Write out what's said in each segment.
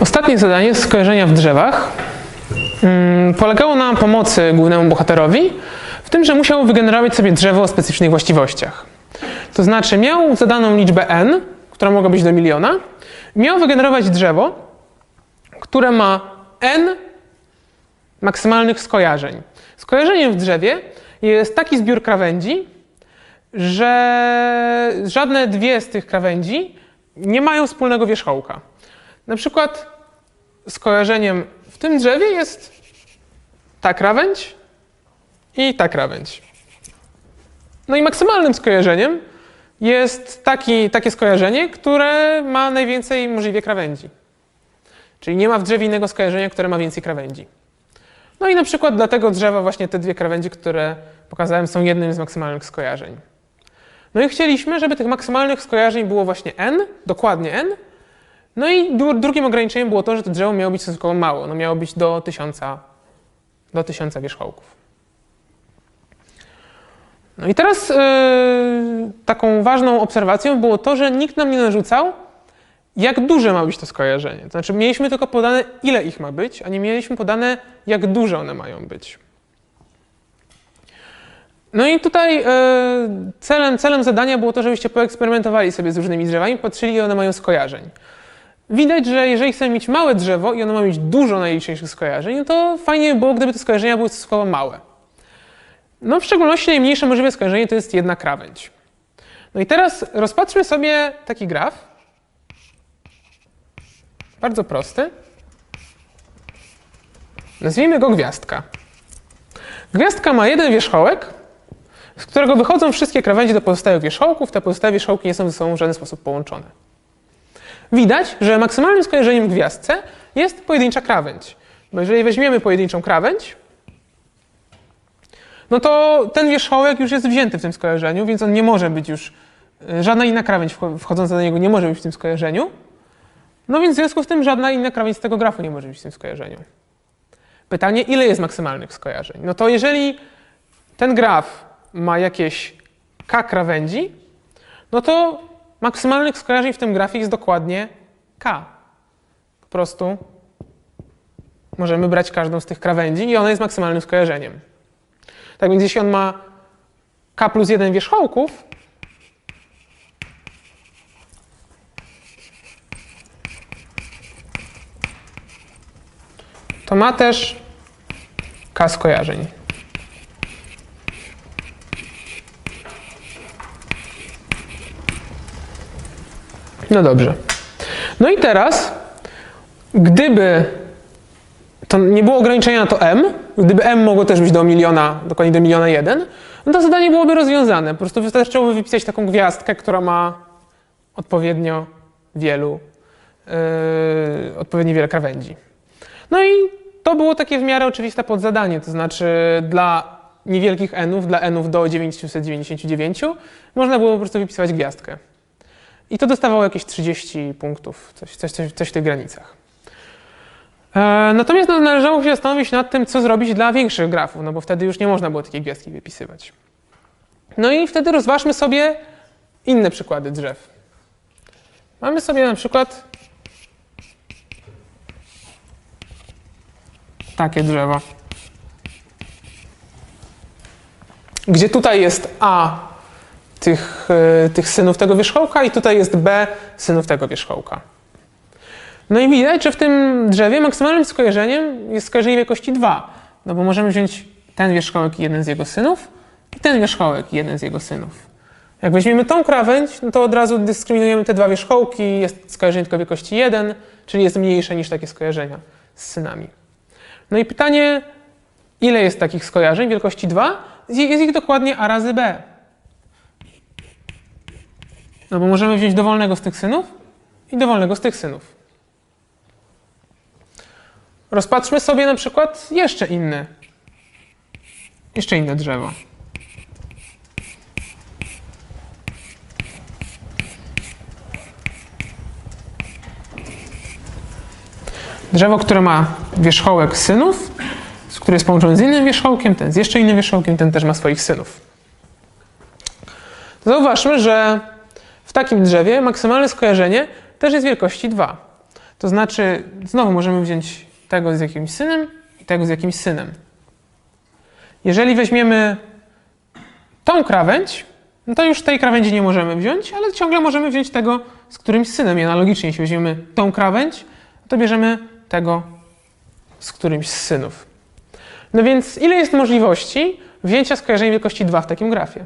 Ostatnie zadanie z skojarzenia w drzewach mm, polegało na pomocy głównemu bohaterowi w tym, że musiał wygenerować sobie drzewo o specyficznych właściwościach. To znaczy miał zadaną liczbę n, która mogła być do miliona, miał wygenerować drzewo, które ma n maksymalnych skojarzeń. Skojarzeniem w drzewie jest taki zbiór krawędzi, że żadne dwie z tych krawędzi nie mają wspólnego wierzchołka. Na przykład skojarzeniem w tym drzewie jest ta krawędź i ta krawędź. No i maksymalnym skojarzeniem jest taki, takie skojarzenie, które ma najwięcej możliwie krawędzi. Czyli nie ma w drzewie innego skojarzenia, które ma więcej krawędzi. No i na przykład dla tego drzewa właśnie te dwie krawędzi, które pokazałem, są jednym z maksymalnych skojarzeń. No i chcieliśmy, żeby tych maksymalnych skojarzeń było właśnie n, dokładnie n. No i dru- drugim ograniczeniem było to, że to drzewo miało być stosunkowo mało. Ono miało być do tysiąca, do tysiąca wierzchołków. No i teraz yy, taką ważną obserwacją było to, że nikt nam nie narzucał, jak duże ma być to skojarzenie. To znaczy, mieliśmy tylko podane, ile ich ma być, a nie mieliśmy podane, jak duże one mają być. No i tutaj e, celem, celem zadania było to, żebyście poeksperymentowali sobie z różnymi drzewami, patrzyli, ile one mają skojarzeń. Widać, że jeżeli chcemy mieć małe drzewo i ono ma mieć dużo najliczniejszych skojarzeń, no to fajnie by było, gdyby te skojarzenia były stosunkowo małe. No w szczególności najmniejsze możliwe skojarzenie to jest jedna krawędź. No i teraz rozpatrzmy sobie taki graf. Bardzo prosty. Nazwijmy go gwiazdka. Gwiazdka ma jeden wierzchołek, z którego wychodzą wszystkie krawędzie do pozostałych wierzchołków. Te pozostałe wierzchołki nie są ze sobą w żaden sposób połączone. Widać, że maksymalnym skojarzeniem gwiazdce jest pojedyncza krawędź. Bo jeżeli weźmiemy pojedynczą krawędź, no to ten wierzchołek już jest wzięty w tym skojarzeniu, więc on nie może być już, y, żadna inna krawędź wcho- wchodząca do niego nie może być w tym skojarzeniu. No więc w związku z tym żadna inna krawędź z tego grafu nie może być w tym skojarzeniu. Pytanie, ile jest maksymalnych skojarzeń? No to jeżeli ten graf ma jakieś k krawędzi, no to maksymalnych skojarzeń w tym grafie jest dokładnie k. Po prostu możemy brać każdą z tych krawędzi i ona jest maksymalnym skojarzeniem. Tak więc jeśli on ma k plus 1 wierzchołków, to ma też k skojarzeń. No dobrze. No i teraz, gdyby to nie było ograniczenia na to m, gdyby m mogło też być do miliona, dokładnie do miliona jeden, no to zadanie byłoby rozwiązane. Po prostu wystarczyłoby wypisać taką gwiazdkę, która ma odpowiednio wielu, yy, odpowiednio wiele krawędzi. No i to było takie w miarę oczywiste podzadanie, to znaczy dla niewielkich n-ów, dla n-ów do 999, można było po prostu wypisywać gwiazdkę. I to dostawało jakieś 30 punktów, coś, coś, coś, coś w tych granicach. E, Natomiast no, należało się zastanowić nad tym, co zrobić dla większych grafów, no bo wtedy już nie można było takiej gwiazdki wypisywać. No i wtedy rozważmy sobie inne przykłady drzew. Mamy sobie na przykład takie drzewo. Gdzie tutaj jest A tych, e, tych synów tego wierzchołka i tutaj jest B synów tego wierzchołka. No i widać, że w tym drzewie maksymalnym skojarzeniem jest skojarzenie wielkości 2. No bo możemy wziąć ten wierzchołek i jeden z jego synów i ten wierzchołek i jeden z jego synów. Jak weźmiemy tą krawędź, no to od razu dyskryminujemy te dwa wierzchołki, jest skojarzenie tylko wielkości 1, czyli jest mniejsze niż takie skojarzenia z synami. No i pytanie, ile jest takich skojarzeń wielkości 2? Jest ich dokładnie a razy b. No bo możemy wziąć dowolnego z tych synów i dowolnego z tych synów. Rozpatrzmy sobie na przykład jeszcze inne, jeszcze inne drzewo. Drzewo, które ma wierzchołek synów, który jest połączony z innym wierzchołkiem, ten z jeszcze innym wierzchołkiem, ten też ma swoich synów. Zauważmy, że takim drzewie maksymalne skojarzenie też jest wielkości 2. To znaczy, znowu możemy wziąć tego z jakimś synem i tego z jakimś synem. Jeżeli weźmiemy tą krawędź, no to już tej krawędzi nie możemy wziąć, ale ciągle możemy wziąć tego z którymś synem. I analogicznie, jeśli weźmiemy tą krawędź, to bierzemy tego z którymś z synów. No więc ile jest możliwości wzięcia skojarzenia wielkości 2 w takim grafie,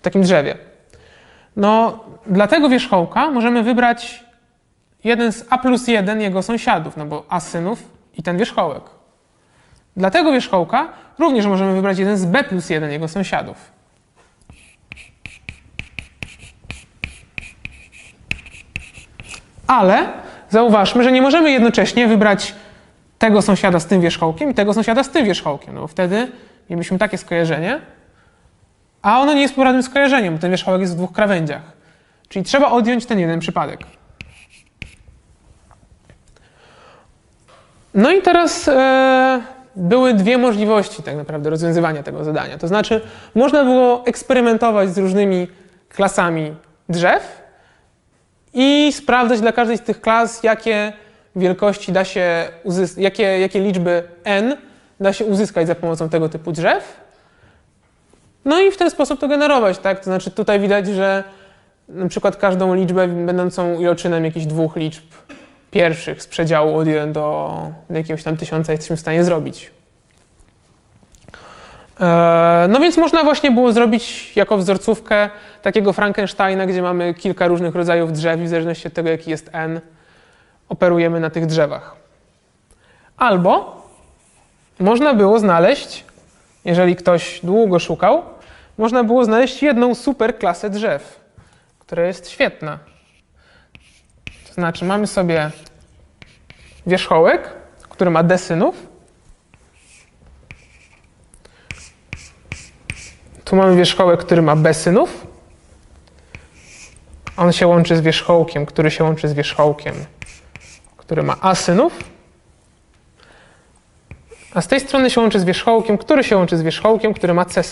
w takim drzewie? No, dla tego wierzchołka możemy wybrać jeden z a plus 1 jego sąsiadów, no bo a synów i ten wierzchołek. Dla tego wierzchołka również możemy wybrać jeden z b plus 1 jego sąsiadów. Ale zauważmy, że nie możemy jednocześnie wybrać tego sąsiada z tym wierzchołkiem i tego sąsiada z tym wierzchołkiem, no bo wtedy mielibyśmy takie skojarzenie, a ono nie jest poprawnym skojarzeniem, bo ten wierzchołek jest w dwóch krawędziach. Czyli trzeba odjąć ten jeden przypadek. No i teraz e, były dwie możliwości tak naprawdę rozwiązywania tego zadania. To znaczy, można było eksperymentować z różnymi klasami drzew i sprawdzać dla każdej z tych klas, jakie wielkości da się, jakie, jakie liczby n da się uzyskać za pomocą tego typu drzew. No i w ten sposób to generować, tak? To znaczy tutaj widać, że na przykład każdą liczbę będącą iloczynem jakichś dwóch liczb pierwszych z przedziału od 1 do, jakiegoś tam tysiąca jesteśmy w stanie zrobić. E, No więc można właśnie było zrobić jako wzorcówkę takiego Frankensteina, gdzie mamy kilka różnych rodzajów drzew i w zależności od tego, jaki jest n, operujemy na tych drzewach. Albo można było znaleźć, jeżeli ktoś długo szukał, można było znaleźć jedną super klasę drzew, która jest świetna. To znaczy mamy sobie wierzchołek, który ma d synów. Tu mamy wierzchołek, który ma b synów. On się łączy z wierzchołkiem, który się łączy z wierzchołkiem, który ma a synów. A z tej strony się łączy z wierzchołkiem, który się łączy z wierzchołkiem, który ma c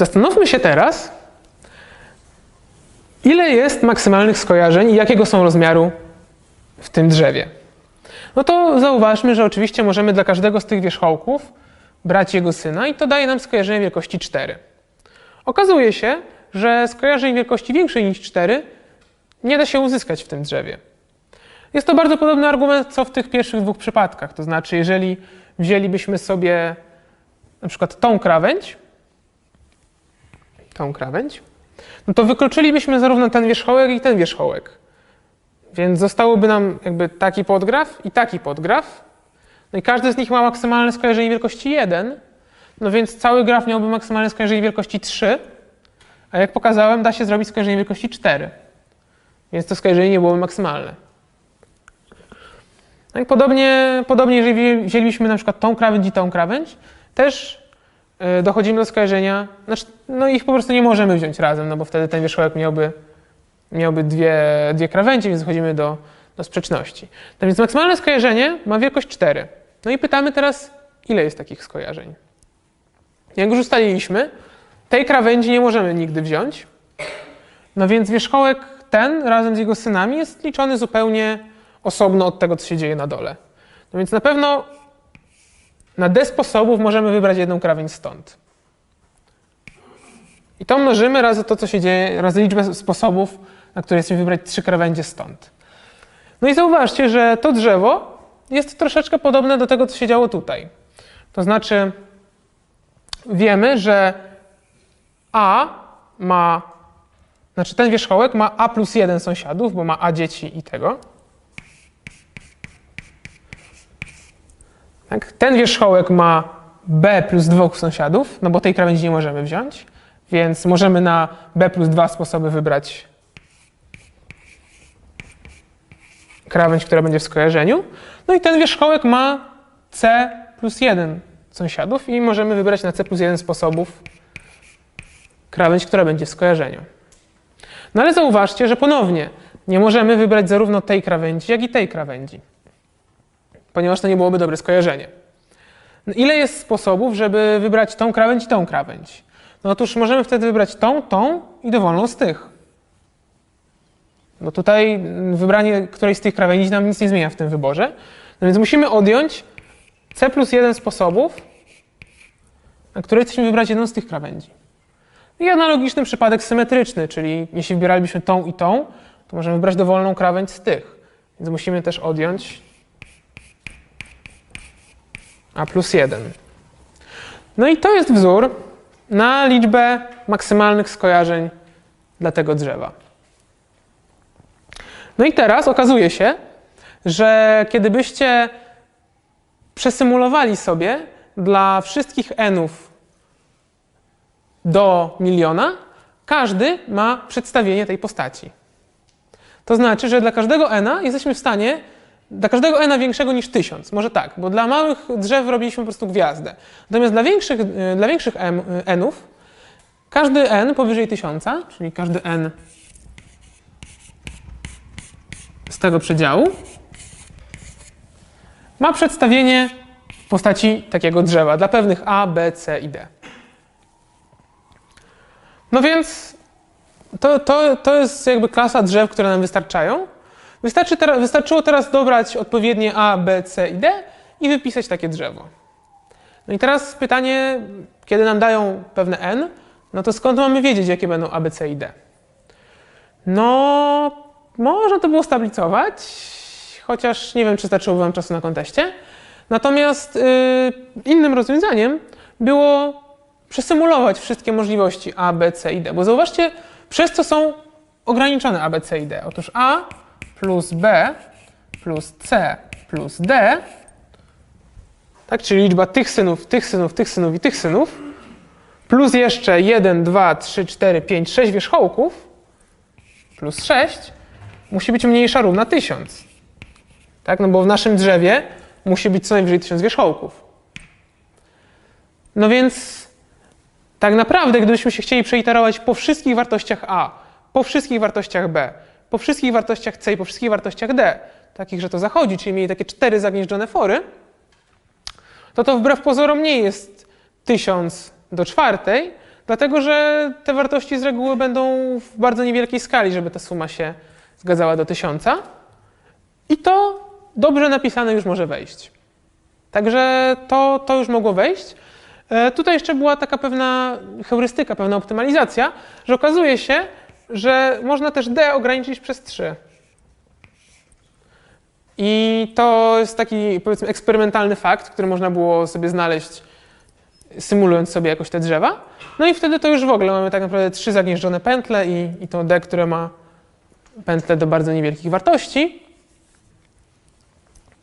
Zastanówmy się teraz, ile jest maksymalnych skojarzeń i jakiego są rozmiaru w tym drzewie. No to zauważmy, że oczywiście możemy dla każdego z tych wierzchołków brać jego syna i to daje nam skojarzenie wielkości 4. Okazuje się, że skojarzeń wielkości większej niż 4 nie da się uzyskać w tym drzewie. Jest to bardzo podobny argument, co w tych pierwszych dwóch przypadkach. To znaczy, jeżeli wzięlibyśmy sobie na przykład tą krawędź, tą krawędź, no to wykluczylibyśmy zarówno ten wierzchołek i ten wierzchołek. Więc zostałoby nam jakby taki podgraf i taki podgraf. No i każdy z nich ma maksymalne skojarzenie wielkości 1, no więc cały graf miałby maksymalne skojarzenie wielkości 3, a jak pokazałem, da się zrobić skojarzenie wielkości 4. Więc to skojarzenie nie byłoby maksymalne. No i podobnie, podobnie jeżeli wzięlibyśmy na przykład tą krawędź i tą krawędź, też dochodzimy do skojarzenia, znaczy, no ich po prostu nie możemy wziąć razem, no bo wtedy ten wierzchołek miałby, miałby dwie, dwie krawędzie, więc dochodzimy do, do sprzeczności. No więc maksymalne skojarzenie ma wielkość 4. No i pytamy teraz, ile jest takich skojarzeń? Jak już ustaliliśmy, tej krawędzi nie możemy nigdy wziąć, no więc wierzchołek ten razem z jego synami jest liczony zupełnie osobno od tego, co się dzieje na dole. No więc na pewno na d sposobów możemy wybrać jedną krawędź stąd. I to mnożymy razy to, co się dzieje, razy liczbę sposobów, na które chcemy wybrać trzy krawędzie stąd. No i zauważcie, że to drzewo jest troszeczkę podobne do tego, co się działo tutaj. To znaczy, wiemy, że a ma, znaczy ten wierzchołek ma a plus jeden sąsiadów, bo ma a dzieci i tego. Tak? Ten wierzchołek ma b plus dwóch sąsiadów, no bo tej krawędzi nie możemy wziąć, więc możemy na b plus dwa sposoby wybrać krawędź, która będzie w skojarzeniu. No i ten wierzchołek ma c plus 1 sąsiadów i możemy wybrać na c plus 1 sposobów krawędź, która będzie w skojarzeniu. No ale zauważcie, że ponownie nie możemy wybrać zarówno tej krawędzi, jak i tej krawędzi, ponieważ to nie byłoby dobre skojarzenie. No ile jest sposobów, żeby wybrać tą krawędź i tą krawędź? No otóż możemy wtedy wybrać tą, tą i dowolną z tych. Bo tutaj mm, wybranie którejś z tych krawędzi nam nic nie zmienia w tym wyborze. No więc musimy odjąć c plus jeden sposobów, na które chcemy wybrać jedną z tych krawędzi. I analogiczny przypadek symetryczny, czyli jeśli wybieralibyśmy tą i tą, to możemy wybrać dowolną krawędź z tych. Więc musimy też odjąć a plus 1. No i to jest wzór na liczbę maksymalnych skojarzeń dla tego drzewa. No i teraz okazuje się, że kiedy byście przesymulowali sobie dla wszystkich nów do miliona, każdy ma przedstawienie tej postaci. To znaczy, że dla każdego n jesteśmy w stanie, dla każdego n większego niż 1000, może tak, bo dla małych drzew robiliśmy po prostu gwiazdę. Natomiast dla większych, y, dla większych m, y, nów, każdy n powyżej 1000, czyli każdy n z tego przedziału, ma przedstawienie w postaci takiego drzewa dla pewnych A, B, C i D. No więc to, to, to jest jakby klasa drzew, które nam wystarczają. Wystarczy wystarczyło teraz dobrać odpowiednie A, B, C i D i wypisać takie drzewo. No i teraz pytanie, kiedy nam dają pewne n, no to skąd mamy wiedzieć, jakie będą A, B, C i D? No, można to było stablicować, chociaż nie wiem, czy starczyłoby Wam czasu na konteście. Natomiast y, innym rozwiązaniem było przesymulować wszystkie możliwości A, B, C i D. Bo zauważcie, przez co są ograniczone A, B, C i D. Otóż A plus B plus C plus D, tak, czyli liczba tych synów, tych synów, tych synów i tych synów, plus jeszcze 1, 2, 3, 4, 5, 6 wierzchołków, plus 6, musi być mniejsza równa 1000. Tak, no bo w naszym drzewie musi być co najwyżej 1000 wierzchołków. No więc tak naprawdę, gdybyśmy się chcieli przeiterować po wszystkich wartościach A, po wszystkich wartościach B, po wszystkich wartościach C i po wszystkich wartościach D, takich, że to zachodzi, czyli mieli takie cztery zagnieżdżone fory, to to wbrew pozorom nie jest 1000 do czwartej, dlatego że te wartości z reguły będą w bardzo niewielkiej skali, żeby ta suma się zgadzała do 1000. I to dobrze napisane już może wejść. Także to, to już mogło wejść. E, Tutaj jeszcze była taka pewna heurystyka, pewna optymalizacja, że okazuje się, że można też d ograniczyć przez 3. I to jest taki, powiedzmy, eksperymentalny fakt, który można było sobie znaleźć, symulując sobie jakoś te drzewa. No i wtedy to już w ogóle mamy tak naprawdę trzy zagnieżdżone pętle i, i to d, które ma pętle do bardzo niewielkich wartości.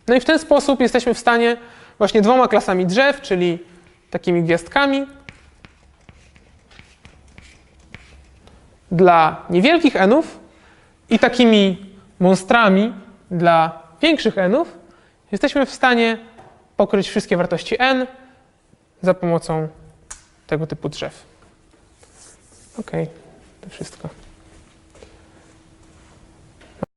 No i w ten sposób jesteśmy w stanie właśnie dwoma klasami drzew, czyli takimi gwiazdkami, dla niewielkich enów i takimi monstrami dla większych enów, jesteśmy w stanie pokryć wszystkie wartości n za pomocą tego typu drzew. Ok, to wszystko.